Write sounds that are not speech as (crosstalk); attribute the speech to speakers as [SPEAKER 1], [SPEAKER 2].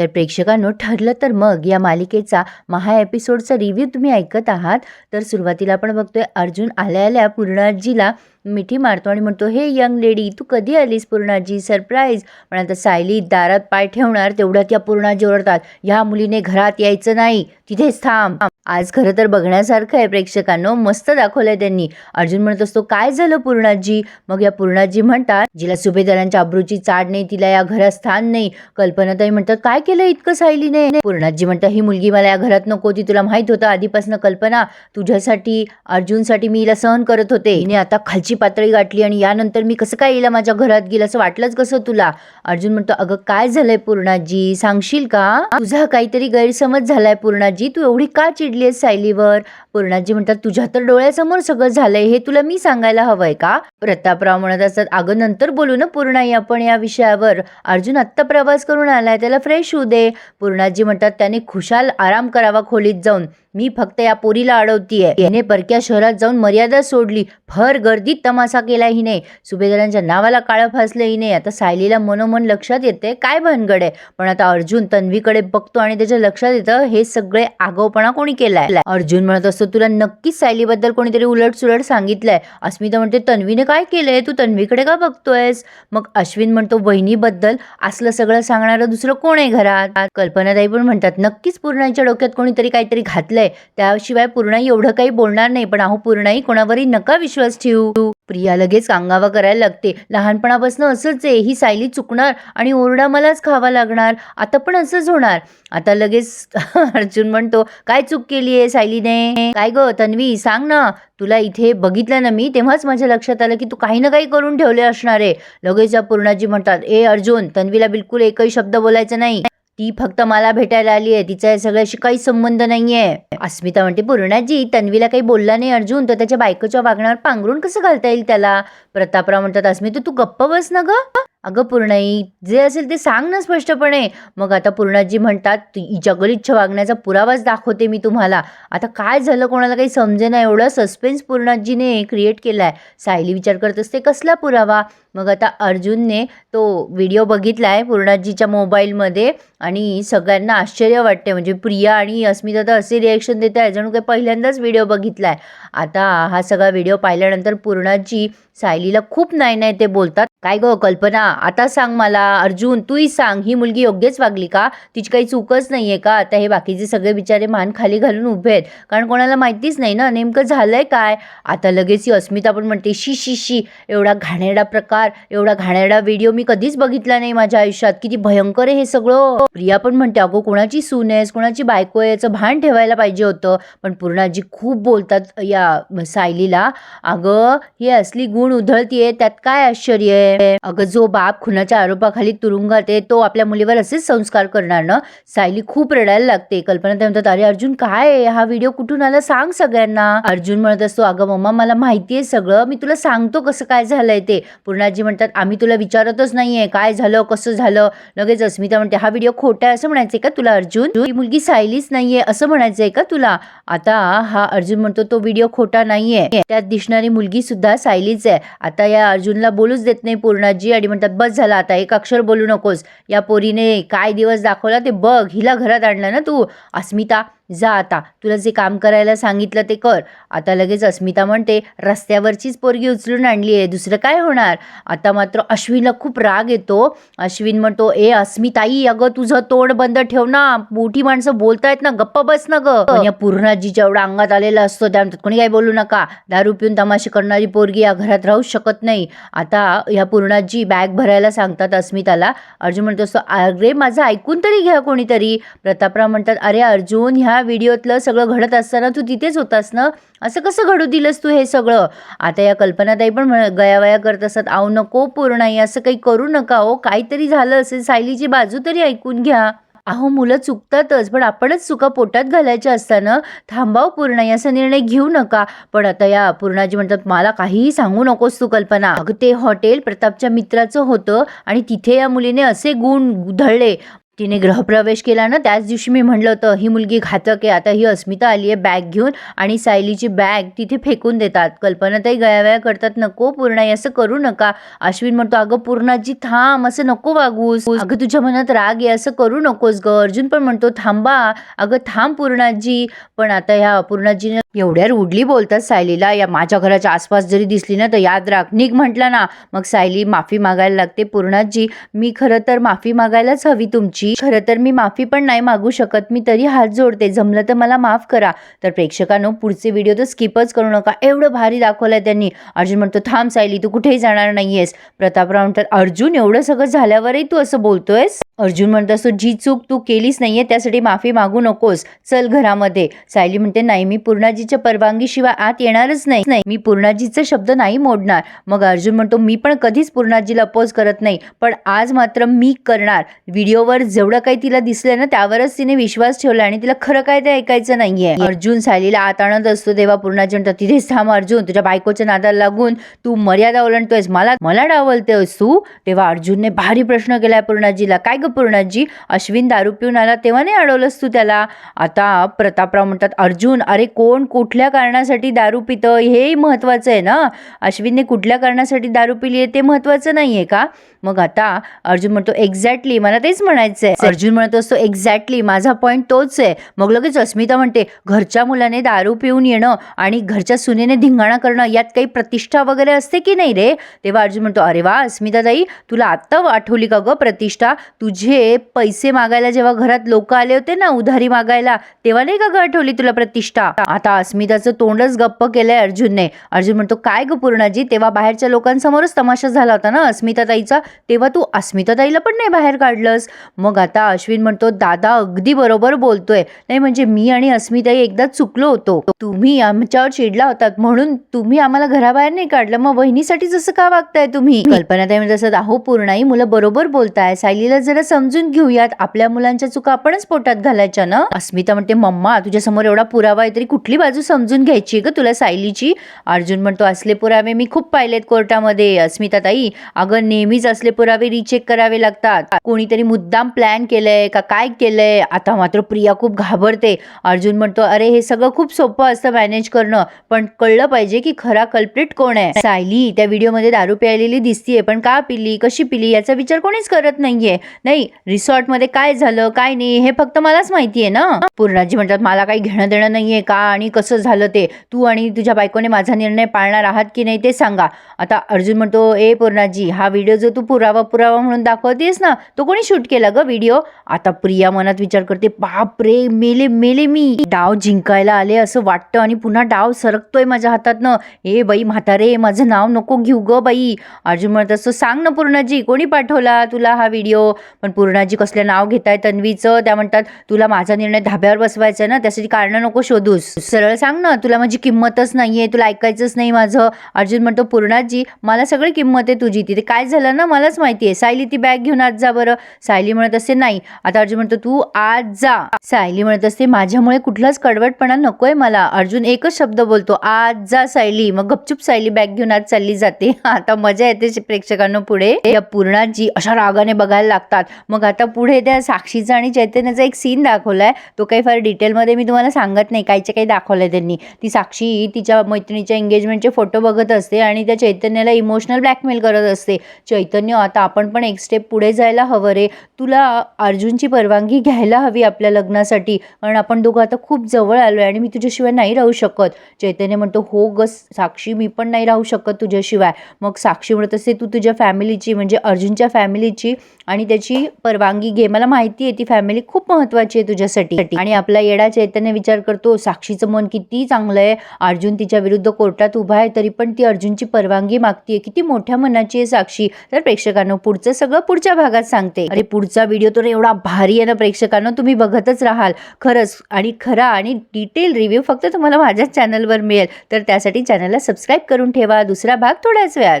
[SPEAKER 1] तर प्रेक्षकांनो ठरलं तर मग या मालिकेचा महा एपिसोडचा रिव्ह्यू तुम्ही ऐकत आहात. तर सुरुवातीला आपण बघतोय अर्जुन आल्या आल्या पूर्णाजीला मिठी मारतो आणि म्हणतो हे यंग लेडी तू कधी आलीस पूर्णाजी? सरप्राईज पण आता सायली दारात पाय ठेवणार तेवढ्यात या पूर्णाजी ओरडतात ह्या मुलीने घरात यायचं नाही तिथेच थांब. आज खरं तर बघण्यासारखं आहे प्रेक्षकांनो. मस्त दाखवलंय त्यांनी. अर्जुन म्हणत असतो काय झालं पूर्णाजी? मग या पूर्णाजी म्हणतात जिला सुभेदारांच्या अब्रूची चाड नाही तिला या घरात स्थान नाही. कल्पनाताई म्हणतात काय केलं इतकं सायलीने? पूर्णाजी म्हणतात ही मुलगी मला या घरात नको ती तुला माहीत होतं आधीपासून कल्पना. तुझ्यासाठी अर्जुनसाठी मी हिला सहन करत होते. हिने आता खालची पातळी गाठली आणि यानंतर मी कसं काय हिला माझ्या घरात गेलं असं वाटलंच कसं तुला? अर्जुन म्हणतो अगं काय झालंय पूर्णाजी? सांगशील का? तुझा काहीतरी गैरसमज झालाय पूर्णाजी. तू एवढी का चिडली? आहेस सायलीवर पूर्णाजी म्हणतात तुझ्या तर डोळ्यासमोर सगळं झालंय हे तुला मी सांगायला हवंय का? प्रतापराव म्हणत असतात अगं नंतर बोलू ना पूर्णाई आपण या विषयावर. अर्जुन आत्ता प्रवास करून आलाय त्याला फ्रेश होऊ दे. पूर्णाजी म्हणतात त्याने खुशाल आराम करावा खोलीत जाऊन. मी फक्त या पोरीला अडवतीये. याने परक्या शहरात जाऊन मर्यादा सोडली. भर गर्दीत तमाशा केला हिने. सुभेदारांच्या नावाला काळं फासलं हिने. आता सायलीला मनोमन लक्षात येते. काय भानगड आहे? पण आता अर्जुन तन्वीकडे बघतो आणि त्याच्या लक्षात येतं हे सगळे आगाऊपणा कोणी केलाय? अर्जुन म्हणत असतो तुला नक्कीच सायलीबद्दल कोणीतरी उलट सुलट सांगितलंय. अस्मिता म्हणते तन्वीने काय केलंय? तू तन्वीकडे का बघतोयस? मग अश्विन म्हणतो वहिनीबद्दल असलं सगळं सांगणारं दुसरं कोण आहे घरात? कल्पनाताई पण म्हणतात नक्कीच पूर्णांच्या डोक्यात कोणीतरी काहीतरी घातलंय. त्याशिवाय पूर्णाई एवढं काही बोलणार नाही पण अहो पूर्णाई कोणावरही नका विश्वास ठेवू. प्रिया लगेच कांगावा करायला लागते. लहानपणापासून असंच आहे ही सायली चुकणार आणि ओरडा मलाच खावा लागणार. आता पण असंच होणार. आता लगेच (laughs) अर्जुन म्हणतो काय चूक केली आहे सायलीने? काय ग तन्वी सांग ना. तुला इथे बघितलं ना मी तेव्हाच माझ्या लक्षात आलं की तू काही ना काही करून ठेवले असणार आहे. लगेच या पूर्णाजी म्हणतात ए अर्जुन तन्वीला बिलकुल एकही शब्द बोलायचा नाही. ती फक्त मला भेटायला आली आहे. तिचा या सगळ्याशी काही संबंध नाहीये. अस्मिता म्हणते पूर्णाजी तन्वीला काही बोलला नाही अर्जुन. तर त्याच्या बायकोच्या वागण्यावर पांघरून कसं घालता येईल त्याला? प्रतापराव म्हणतात अस्मिता तू गप्प बस ना ग. अगं पूर्णाई जे असेल ते सांग ना स्पष्टपणे. मग आता पूर्णाजी म्हणतात जगलिच्छ वागण्याचा पुरावाच दाखवते मी तुम्हाला. आता काय झालं कोणाला काही समजे एवढा एवढं? सस्पेन्स पूर्णाजीने क्रिएट केलाय. सायली विचार करत असते कसला पुरावा? मग आता अर्जुनने तो व्हिडिओ बघितला आहे पूर्णाजीच्या मोबाईलमध्ये आणि सगळ्यांना आश्चर्य वाटते म्हणजे प्रिया आणि अस्मिता तर असे रिॲक्शन देत आहे जणू काही पहिल्यांदाच व्हिडिओ बघितला आहे आता हा सगळा व्हिडिओ पाहिल्यानंतर पूर्णाजी सायलीला खूप नाही नाही ते बोलतात. काय गं कल्पना? आता सांग मला. अर्जुन तूही सांग. ही मुलगी योग्यच वागली का? तिची काही चूकच नाहीये का? आता हे बाकीचे सगळे बिचारे मान खाली घालून उभे आहेत. कारण कोणाला माहितीच नाही ना नेमकं झालंय काय? आता लगेच ही अस्मिता पण म्हणते शी शी शी एवढा घाणेरडा प्रकार एवढा घाणेरडा व्हिडिओ मी कधीच बघितला नाही माझ्या आयुष्यात. किती भयंकर आहे हे सगळं. प्रिया पण म्हणते अगो कोणाची सून आहेस? कोणाची बायको आहे? याचं भान ठेवायला पाहिजे होतं. पण पूर्णाजी खूप बोलतात या सायलीला अगं ही असली गुण उधळतीये त्यात काय आश्चर्य आहे? अगं जो बाप खुनाच्या आरोपाखाली तुरुंगात आहे तो आपल्या मुलीवर असेच संस्कार करणार ना? सायली खूप रडायला लागते. कल्पना ते म्हणतात अरे अर्जुन काय हा व्हिडिओ कुठून आला? सांग सगळ्यांना. अर्जुन म्हणत असतो अगं मम्मा मला माहिती आहे सगळं. मी तुला सांगतो कसं काय झालंय ते. पूर्णाजी म्हणतात आम्ही तुला विचारतच नाहीये. काय झालं? कसं झालं? लगेच अस्मिता म्हणते हा व्हिडिओ खोटा आहे असं म्हणायचंय का तुला अर्जुन? ही मुलगी सायलीच नाहीये असं म्हणायचंय का तुला? आता हा अर्जुन म्हणतो तो व्हिडिओ खोटा नाहीये. त्यात दिसणारी मुलगी सुद्धा सायलीच आहे. आता या अर्जुनला बोलूच देत नाही पूर्णाजी आणि म्हणतात बस झाला आता एक अक्षर बोलू नकोस. या पोरीने काय दिवस दाखवला ते बघ हिला घरात आणलं ना तू. अस्मिता जा आता. तुला जे काम करायला सांगितलं ते कर. आता लगेच अस्मिता म्हणते रस्त्यावरचीच पोरगी उचलून आणली आहे. दुसरं काय होणार? आता मात्र अश्विनला खूप राग येतो. अश्विन म्हणतो ए अस्मिताई अगं तुझं तोंड बंद ठेव ना. मोठी माणसं बोलतायत ना. गप्प बस ना ग. या पूर्णाजीच्या एवढा अंगात आलेला असतो त्या म्हणतात कोणी काय बोलू नका. दारू पिऊन तमाशे करणारी पोरगी या घरात राहू शकत नाही. आता या पूर्णाजी बॅग भरायला सांगतात अस्मिताला. अर्जुन म्हणतो असतो अरे माझं ऐकून तरी घ्या कोणीतरी. प्रतापराव म्हणतात अरे अर्जुन ह्या व्हिडिओतलं सगळं घडत असताना तू तिथेच होतास ना? असं कसं घडू दिलंस तू हे सगळं? आता या कल्पनाताई पण म्हण- गयावया करत असतात आव नको पूर्ण असं काही करू नका हो काहीतरी झालं असेल सायलीची बाजू तरी ऐकून घ्या. अहो मुलं चुकतातच पण आपणच चुका पोटात घालायच्या असताना थांबाव पूर्ण असा निर्णय घेऊ नका. पण आता या पूर्णाजी म्हणतात मला काहीही सांगू नकोस तू कल्पना. अगं ते हॉटेल प्रतापच्या मित्राचं होतं आणि तिथे या मुलीने असे गुण धळले तिने गृहप्रवेश केला ना त्याच दिवशी मी म्हणलं होतं ही मुलगी घातक आहे आता ही अस्मिता आली आहे बॅग घेऊन आणि सायलीची बॅग तिथे फेकून देतात. कल्पनाताई गयावया करतात नको पूर्णाई असं करू नका. अश्विन म्हणतो अगं पूर्णाजी थांब असं नको वागूस. अगं तुझ्या मनात राग आहे असं करू नकोस ग. अर्जुन पण म्हणतो थांबा अगं थांब पूर्णाजी. पण आता ह्या अपूर्णाजीने एवढ्या रुडली बोलतात सायलीला या माझ्या घराच्या आसपास जरी दिसली ना तर याद राख. निघ म्हटलं ना. मग सायली माफी मागायला लागते पूर्णाजी मी खरं तर माफी मागायलाच हवी तुमची. खरं तर मी माफी पण नाही मागू शकत. मी तरी हात जोडते. जमलं तर मला माफ करा. तर प्रेक्षकांनो पुढचे व्हिडिओ तर स्किपच करू नका. एवढं भारी दाखवलंय त्यांनी. अर्जुन म्हणतो थांब सायली तू कुठेही जाणार नाहीयेस. प्रतापराव म्हणतात अर्जुन एवढं सगळं झाल्यावरही तू असं बोलतोयस? अर्जुन म्हणत असतो जी चूक तू केलीच नाहीये त्यासाठी माफी मागू नकोस. चल घरामध्ये. सायली म्हणते नाही मी पूर्णाजीच्या परवानगीशिवाय आत येणारच नाही. नाही मी पूर्णाजीचा शब्द नाही मोडणार. मग अर्जुन म्हणतो मी पण कधीच पूर्णाजीला अपोज करत नाही. पण आज मात्र मी करणार. व्हिडिओवर जेवढं काही तिला दिसलंय ना त्यावरच तिने विश्वास ठेवला आणि तिला खरं काय ते ऐकायचं नाहीये. अर्जुन सायलीला आत आणत असतो तेव्हा पूर्णाजी म्हणतो तिथेच थांब अर्जुन तुझ्या बायकोच्या नादाला लागून तू मर्यादा ओलांडतोयस. मला मला डावलतोयस तू? तेव्हा अर्जुनने भारी प्रश्न केलाय पूर्णाजीला. काय ग पूर्णाजी? अश्विन दारू पिऊन आला तेव्हा नाही अडवलंस तू त्याला? आता प्रतापराव म्हणतात अर्जुन अरे कोण कुठल्या कारणासाठी दारू पितं? हे महत्वाचं आहे ना? अश्विनने कुठल्या कारणासाठी दारू पिली आहे ते महत्वाचं नाही आहे का? मग आता अर्जुन म्हणतो एक्झॅक्टली मला तेच म्हणायचं आहे. अर्जुन म्हणत असतो एक्झॅक्टली माझा पॉईंट तोच आहे. मग लगेच अस्मिता म्हणते घरच्या मुलाने दारू पिऊन येणं आणि घरच्या सुनेने धिंगाणा करणं यात काही प्रतिष्ठा वगैरे असते की नाही रे? तेव्हा अर्जुन म्हणतो अरे वा अस्मिता ताई तुला आत्ता आठवली का ग प्रतिष्ठा? तुझे पैसे मागायला जेव्हा घरात लोक आले होते ना उधारी मागायला तेव्हा नाही का ग आठवली तुला प्रतिष्ठा? आता अस्मिताचं तोंडच गप्प केलंय अर्जुनने. अर्जुन म्हणतो काय ग पूर्णाजी तेव्हा बाहेरच्या लोकांसमोरच तमाशा झाला होता ना अस्मिता ताईचा तेव्हा तू अस्मिता ताईला पण नाही बाहेर काढलंस? मग आता अश्विन म्हणतो दादा अगदी बरोबर बोलतोय. नाही म्हणजे मी आणि अस्मिताई एकदा चुकलो होतो. तुम्ही आमच्यावर चिडला होतात म्हणून तुम्ही आम्हाला घराबाहेर नाही काढलं. मग बहिणीसाठी जसं का वागताय तुम्ही? कल्पना ताई म्हणत असत अहो पूर्णाई मुलं बरोबर बोलताय. सायलीला जरा समजून घेऊयात. आपल्या मुलांच्या चुका आपणच पोटात घालायच्या ना? अस्मिता म्हणते मम्मा तुझ्या समोर एवढा पुरावा आहे तरी कुठली बाजू समजून घ्यायची ग तुला सायलीची? अर्जुन म्हणतो असले पुरावे मी खूप पाहिलेत कोर्टामध्ये अस्मिता ताई अगं नेहमीच असले पुरावे रिचेक करावे लागतात. कोणीतरी मुद्दाम प्लॅन केलंय का काय केलंय? आता मात्र प्रिया खूप घाबरते. अर्जुन म्हणतो अरे हे सगळं खूप सोपं असतं मॅनेज करणं पण कळलं पाहिजे की खरा कल्प्रिट कोण आहे. सायली त्या व्हिडिओमध्ये दारू प्यायलेली दिसतीये पण का पिली कशी पिली याचा विचार कोणीच करत नाहीये. नाही रिसॉर्टमध्ये काय झालं काय नाही हे फक्त मलाच माहितीये ना? पूर्णाजी म्हणतात मला काही घेणं देणं नाहीये का आणि कसं झालं ते? तू आणि तुझ्या बायकोने माझा निर्णय पाळणार आहात की नाही ते सांगा. आता अर्जुन म्हणतो ए पूर्णाजी हा व्हिडिओ जो तू पुरावा पुरावा म्हणून दाखवतेस ना तो कोणी शूट केला ग? व्हिडिओ आता प्रिया मनात विचार करते बाप रे मेले मेले मी. डाव जिंकायला आले असं वाटतं आणि पुन्हा डाव सरकतोय माझ्या हातातनं. ए बाई म्हातारे माझं नाव नको घेऊ ग बाई. अर्जुन म्हणत असतो सांग ना पूर्णाजी कोणी पाठवला तुला हा व्हिडिओ पण पूर्णाजी कसलं नाव घेताय तन्वीचं त्या म्हणतात तुला माझा निर्णय धाब्यावर बसवायचा ना त्यासाठी कारण नको शोधूस. सरळ सांग ना तुला माझी किंमतच नाहीये तुला ऐकायचंच नाही माझं. अर्जुन म्हणतो पूर्णाजी मला सगळी किंमत आहे तुझी. तिथे काय झालं ना मलाच माहिती आहे सायली ती बॅग घेऊन आज जा बरं. सायली म्हणत असते नाही. आता अर्जुन म्हणतो तू आज जा. सायली म्हणत असते माझ्यामुळे कुठलाच कडवटपणा नकोय मला. अर्जुन एकच शब्द बोलतो आज जा सायली. मग गपचूप सायली बॅग घेऊन आज चालली जाते. (laughs) आता मजा येते प्रेक्षकांना पुढे. या पूर्णाजी अशा रागाने बघायला लागतात. मग आता पुढे त्या साक्षीचा आणि चैतन्याचा एक सीन दाखवलाय. तो काही फार डिटेलमध्ये मी तुम्हाला सांगत नाही. काहीचे काही दाखवलंय त्यांनी. ती साक्षी तिच्या मैत्रिणीच्या एंगेजमेंटचे फोटो बघत असते आणि त्या चैतन्याला इमोशनल ब्लॅकमेल करत असते. चैतन्य आता आपण पण एक स्टेप पुढे जायला हवं रे. तुला अर्जुनची परवानगी घ्यायला हवी आपल्या लग्नासाठी. कारण आपण दोघं आता खूप जवळ आलो आहे आणि मी तुझ्याशिवाय नाही राहू शकत. चैतन्य म्हणतो हो ग साक्षी मी पण नाही राहू शकत तुझ्याशिवाय. मग साक्षी म्हणत असते तू तुझ्या फॅमिलीची म्हणजे अर्जुनच्या फॅमिलीची आणि त्याची परवानगी घे. मला माहिती आहे ती फॅमिली खूप महत्वाची आहे तुझ्यासाठी. आणि आपला येडा चैतन्य विचार करतो साक्षीचं मन किती चांगलं आहे. अर्जुन तिच्या विरुद्ध कोर्टात उभा आहे तरी पण ती अर्जुनची परवानगी मागतीये. किती मोठ्या मनाची आहे साक्षी. तर प्रेक्षकांनो पुढचं सगळं पुढच्या भागात सांगते. अरे पुढचा व्हिडिओ तर एवढा भारी आहे ना प्रेक्षकांना तुम्ही बघतच राहाल. खरंच आणि खरा आणि डिटेल रिव्ह्यू फक्त तुम्हाला माझ्याच चॅनलवर मिळेल. तर त्यासाठी चॅनलला सबस्क्राईब करून ठेवा. दुसरा भाग थोड्याच वेळात.